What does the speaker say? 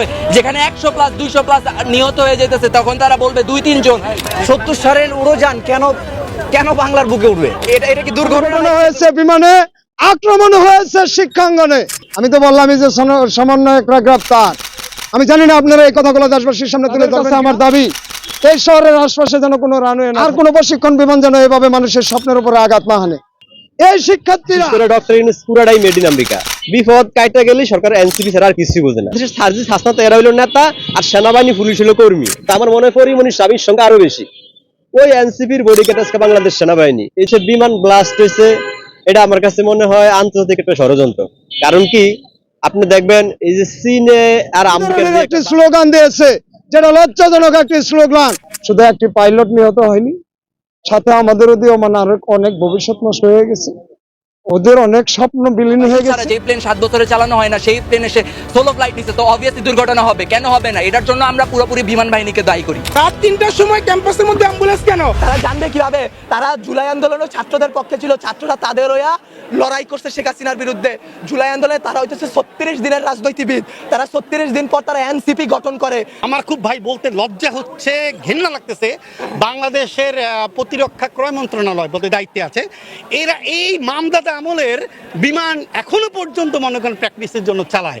বলবে যেখানে একশো প্লাস দুইশো প্লাস নিহত হয়ে যেতেছে তখন তারা বলবে দুই তিনজন সত্তর সালের উড়োযান কেন কেন বাংলার বুকে উঠবে? এটা এটা কি দুর্ঘটনা? হয়েছে বিমানে আক্রমণ হয়েছে শিক্ষাঙ্গনে। আমি তো বললামই যে সমন্বয়করা গ্রেপ্তার। আমি জানি না আপনারা এই কথাগুলো দেশবাসীর সামনে তুলে ধরবেন আমার দাবি এই শহরের আশপাশে যেন কোনো রানওয়ে আর কোনো প্রশিক্ষণ বিমান যেন এভাবে মানুষের স্বপ্নের উপরে আঘাত না হানে। এই শিক্ষার্থীরা! করে ডক্টর ইউনুস পুরাটাই মেড ইন আমেরিকা বিপদ কাইটা গেলে সরকার এনসিপি ছাড়া আর কিছুই বোঝে না। দেশের সার্জিস হাসনাত এরা হইল নেতা আর সেনাবাহিনী পুলিশ হলো কর্মী। তা আমার মনে পরিমণি স্বামীর সঙ্গে আরও বেশি। ওই এনসিপির বডি আজকে বাংলাদেশ সেনাবাহিনী। এই বিমান ব্লাস্ট হয়েছে এটা আমার কাছে মনে হয় আন্তর্জাতিক একটা ষড়যন্ত্র। কারণ কি? আপনি দেখবেন এই যে চীনে আর আমেরিকার একটি স্লোগান দিয়েছে যেটা লজ্জাজনক একটি স্লোগান শুধু একটি পাইলট নিহত হয়নি সাথে আমাদেরও দিয়েও মানে আরও অনেক ভবিষ্যৎ নষ্ট হয়ে গেছে। ওদের অনেক স্বপ্ন বিলীন হয়ে গেছে। যে প্লেন সাত বছরে চালানো হয় না সেই প্লেন এসে সোলো ফ্লাইট নিচ্ছে তো অবভিয়াসলি দুর্ঘটনা হবে। কেন হবে না? এটার জন্য আমরা পুরোপুরি বিমান বাহিনীকে দায়ী করি। রাত তিনটার সময় ক্যাম্পাসের মধ্যে অ্যাম্বুলেন্স কেন? তারা জানবে কীভাবে? তারা জুলাই আন্দোলনে ছাত্রদের পক্ষে ছিল ছাত্ররা তাদের হইয়া লড়াই করছে শেখ হাসিনার বিরুদ্ধে। জুলাই আন্দোলনে তারা হইতেছে ছত্রিশ দিনের রাজনীতিবিদ। তারা ছত্রিশ দিন পর তারা এনসিপি গঠন করে। আমার খুব ভাই বলতে লজ্জা হচ্ছে ঘেন্না লাগতেছে। বাংলাদেশের প্রতিরক্ষা ক্রয় মন্ত্রণালয় বলতে দায়িত্বে আছে। এরা এই মামদাদা আমলের বিমান এখনও পর্যন্ত মনে করেন প্র্যাকটিসের জন্য চালায়।